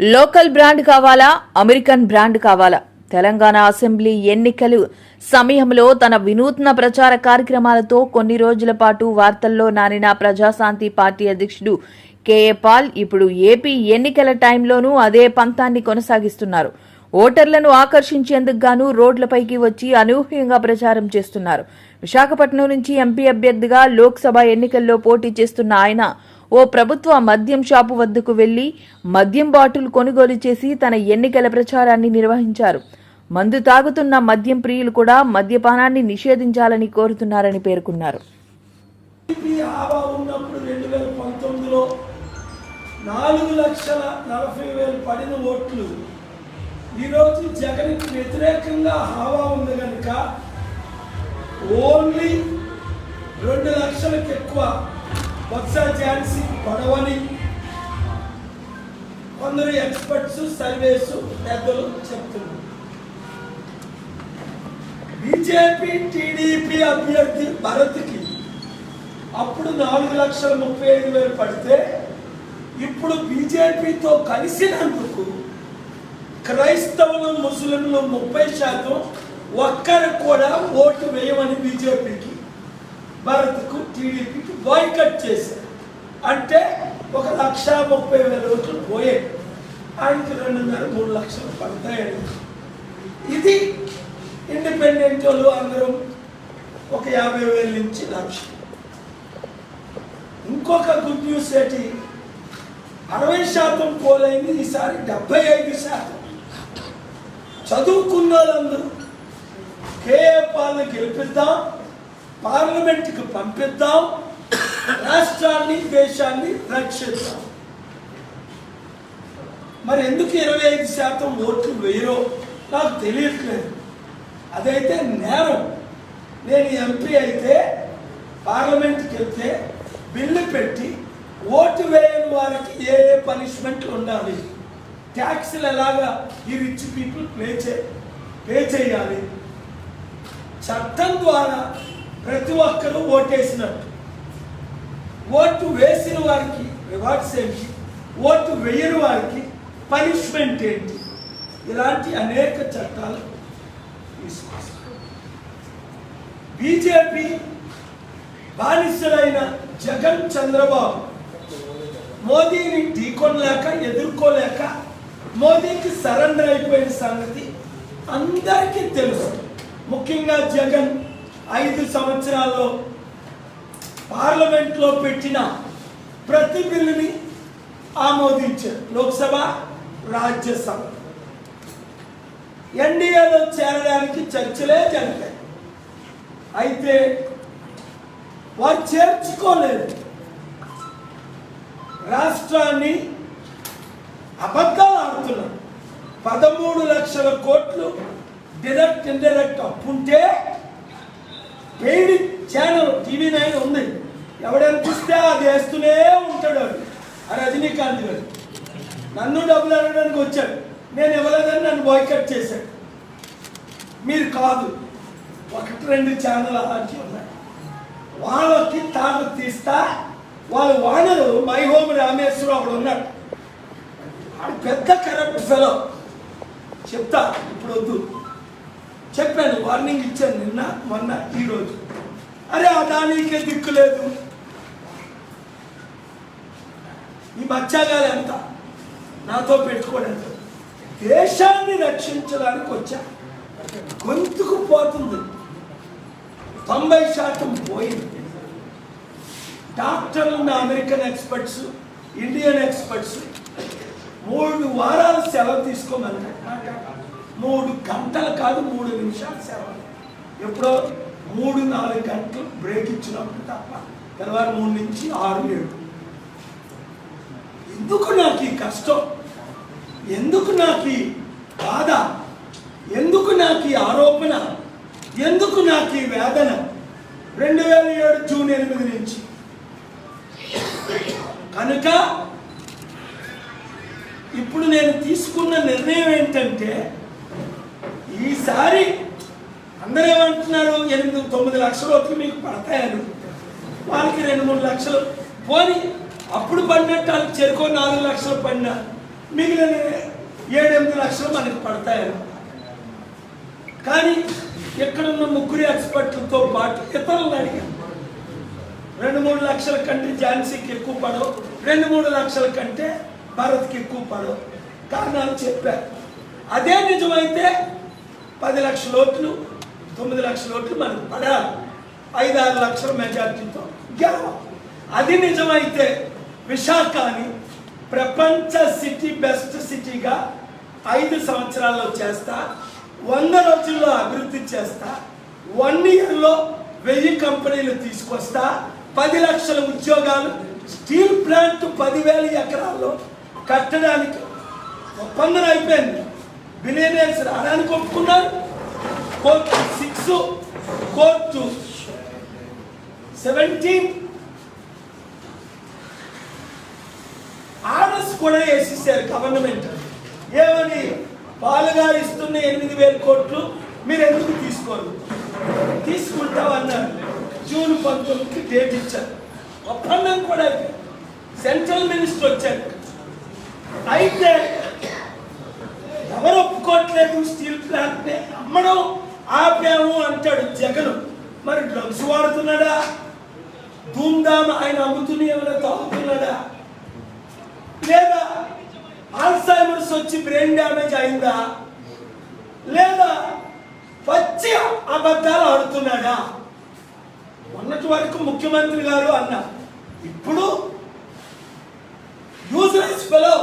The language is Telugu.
లోకల్ బ్రాండ్ కావాలా? అమెరికన్ బ్రాండ్ కావాలా? తెలంగాణ అసెంబ్లీ ఎన్నికలు సమయంలో తన వినూత్న ప్రచార కార్యక్రమాలతో కొన్ని రోజుల పాటు వార్తల్లో నానిన ప్రజాశాంతి పార్టీ అధ్యక్షుడు కేఏ పాల్ ఇప్పుడు ఏపీ ఎన్నికల టైంలోనూ అదే పంతాన్ని కొనసాగిస్తున్నారు. ఓటర్లను ఆకర్షించేందుకు గాను రోడ్లపైకి వచ్చి అనూహ్యంగా ప్రచారం చేస్తున్నారు. విశాఖపట్నం నుంచి ఎంపీ అభ్యర్థిగా లోక్సభ ఎన్నికల్లో పోటీ చేస్తున్న ఆయన ఓ ప్రభుత్వ మద్యం షాపు వద్దకు వెళ్ళి మద్యం బాటిల్ కొనుగోలు చేసి తన ఎన్నికల ప్రచారాన్ని నిర్వహించారు. మందు తాగుతున్న మద్యం ప్రియులు కూడా మద్యపానాన్ని నిషేధించాలని కోరుతున్నారని పేర్కొన్నారు. నాలుగు లక్షల నలభై వేలు పడిన ఓట్లు. ఈరోజు జగన్కి వ్యతిరేకంగా హావా ఉంది కనుక ఓన్లీ రెండు లక్షలకు ఎక్కువ బొత్స ఝాన్సీ పడవని కొందరు ఎక్స్పర్ట్స్ సర్వేస్ పెద్దలు చెప్తున్నారు. బీజేపీ టీడీపీ అభ్యర్థి భరత్కి అప్పుడు నాలుగు లక్షల ముప్పై ఐదు వేలు పడితే ఇప్పుడు బీజేపీతో కలిసినందుకు క్రైస్తవులు ముస్లింలు ముప్పై శాతం ఒక్కరు కూడా ఓటు వేయమని బీజేపీకి భారత్కు టీడీపీకి బాయ్కట్ చేశారు. అంటే ఒక లక్ష ముప్పై వేల ఓట్లు పోయాయి ఆయనకి రెండున్నర మూడు లక్షలు పడతాయని. ఇది ఇండిపెండెంట్ వాళ్ళు అందరం ఒక యాభై వేల నుంచి లక్ష ఇంకొక గుడ్ న్యూస్ ఏంటి? అరవై శాతం పోలైంది ఈసారి డెబ్బై ఐదు శాతం. చదువుకున్న వాళ్ళందరూ కేఏ పాలన గెలిపిద్దాం పార్లమెంట్కి పంపిద్దాం రాష్ట్రాన్ని దేశాన్ని రక్షిద్దాం. మరి ఎందుకు ఇరవై ఐదు శాతం ఓట్లు వేయరో నాకు తెలియట్లేదు. అదైతే నేరం. నేను ఎంపీ అయితే పార్లమెంట్కి వెళ్తే బిల్లు పెట్టి ఓటు వేయని వారికి ఏ ఏ పనిష్మెంట్లు ఉండాలి? ట్యాక్స్లు ఎలాగా ఈ రిచ్ పీపుల్ పే చే పే చేయాలి? చట్టం ద్వారా ప్రతి ఒక్కరూ ఓటేసినట్టు. ఓటు వేసిన వారికి రివార్డ్స్ ఏంటి? ఓటు వేయని వారికి పనిష్మెంట్ ఏంటి? ఇలాంటి అనేక చట్టాలు తీసుకొస్తారు బీజేపీ బానిసలైన జగన్ చంద్రబాబు మోదీని ఢీకొనలేక ఎదుర్కోలేక మోదీకి సరెండర్ అయిపోయిన సంగతి అందరికీ తెలుసు. ముఖ్యంగా జగన్ ఐదు సంవత్సరాల్లో పార్లమెంట్లో పెట్టిన ప్రతి బిల్లుని ఆమోదించారు. లోక్సభ రాజ్యసభ. ఎన్డీఏలో చేరడానికి చర్చలే జరిగాయి అయితే వారు చేర్చుకోలేదు. రాష్ట్రాన్ని అబద్ధాలు ఆడుతున్నారు. పదమూడు లక్షల కోట్లు డైరెక్ట్ ఇండైరెక్ట్ అప్పుంటే పెయిడ్ ఛానల్ టీవీ నైన్ ఉంది. ఎవడని చూస్తే అది వేస్తూనే ఉంటాడు వాడు. ఆ రజనీకాంత్ గారు. నన్ను డబ్బులు అడగడానికి వచ్చాడు. నేను ఇవ్వలేదని నన్ను బాయ్కట్ చేశాడు. మీరు కాదు ఒకటి రెండు ఛానల్ అలాంటివి ఉన్నాయి. వాళ్ళకి తాను తీస్తా వాళ్ళ వానరు మై హోమ్ రామేశ్వరం అక్కడ ఉన్నాడు. ఆడు పెద్ద కరెక్ట్ ఫెలో చెప్తా ఇప్పుడు వద్దు. చెప్పాను వార్నింగ్ ఇచ్చాను నిన్న మొన్న ఈరోజు అరే ఆ దానికే దిక్కు లేదు. ఈ బచ్చాగాలు ఎంత? నాతో పెట్టుకోలేదు దేశాన్ని రక్షించడానికి వచ్చా. గొంతుకు పోతుంది. తొంభై శాతం పోయింది. డాక్టర్లు ఉన్న అమెరికన్ ఎక్స్పర్ట్స్ ఇండియన్ ఎక్స్పర్ట్స్ మూడు వారాలు సెలవు తీసుకోమన్నారు. మూడు గంటలు కాదు మూడు నిమిషాలు సేవ. ఎప్పుడో మూడు నాలుగు గంటలు బ్రేక్ ఇచ్చినప్పుడు తప్ప తెల్లవారు మూడు నుంచి ఆరు ఏడు. ఎందుకు నాకు ఈ కష్టం? ఎందుకు నాకు ఈ బాధ? ఎందుకు నాకు ఈ ఆరోపణ? ఎందుకు నాకు ఈ వేదన? రెండు వేల ఏడు జూన్ ఎనిమిది నుంచి. కనుక ఇప్పుడు నేను తీసుకున్న నిర్ణయం ఏంటంటే ఈసారి అందరూ ఏమంటున్నారు? ఎనిమిది తొమ్మిది లక్షల వరకు మీకు పడతాయని. వాళ్ళకి రెండు మూడు లక్షలు. పోని అప్పుడు పడినట్టు వాళ్ళకి చెరుకో నాలుగు లక్షలు పడినా మిగిలిన ఏడెనిమిది లక్షలు మనకి పడతాయని. కానీ ఎక్కడున్న ముగ్గురు ఎక్స్పర్ట్లతో పాటు ఇతరులను అడిగారు రెండు మూడు లక్షల కంటే ఝాన్సీకి ఎక్కువ పడవు. రెండు మూడు లక్షల కంటే భరత్కి ఎక్కువ పడవు. కారణాలు చెప్పారు అదే నిజమైతే పది లక్షల ఓట్లు తొమ్మిది లక్షల ఓట్లు మనకు పడాలి. ఐదు ఆరు లక్షల మెజార్టీతో గెలవాలి. అది నిజమైతే విశాఖని ప్రపంచ సిటీ బెస్ట్ సిటీగా ఐదు సంవత్సరాల్లో చేస్తా వంద రోజుల్లో అభివృద్ధి చేస్తా వన్ ఇయర్లో వెయ్యి కంపెనీలు తీసుకొస్తా పది లక్షల ఉద్యోగాలు స్టీల్ ప్లాంట్ పదివేల ఎకరాల్లో కట్టడానికి ఒప్పందం అయిపోయింది. బిలియనర్స్ రావడానికి ఒప్పుకున్నారు court six court seventeen orders కూడా వేసేసారు గవర్నమెంట్ ఏమని? పాలుగా ఇస్తున్న ఎనిమిది వేల కోట్లు మీరు ఎందుకు తీసుకోరు? తీసుకుంటామన్నారు జూన్ పంతొమ్మిదికి డేట్ ఇచ్చారు. ఒప్పందం కూడా సెంట్రల్ మినిస్టర్ వచ్చారు. అయితే ఎవరు ఒప్పుకోవట్లేదు స్టీల్ ప్లాంట్ అమ్మడం ఆపాము అంటాడు జగన్. మరి డ్రగ్స్ వాడుతున్నాడా? ధూమ్ధామ్ ఆయన అమ్ముతున్న ఏమైనా తాగుతున్నాడా? లేదా ఆల్సైమర్స్ వచ్చి బ్రెయిన్ డ్యామేజ్ అయిందా? లేదా వచ్చి అబద్ధాలు ఆడుతున్నాడా? మొన్నటి వరకు ముఖ్యమంత్రి గారు అన్న ఇప్పుడు యూజ్లెస్ ఫెలో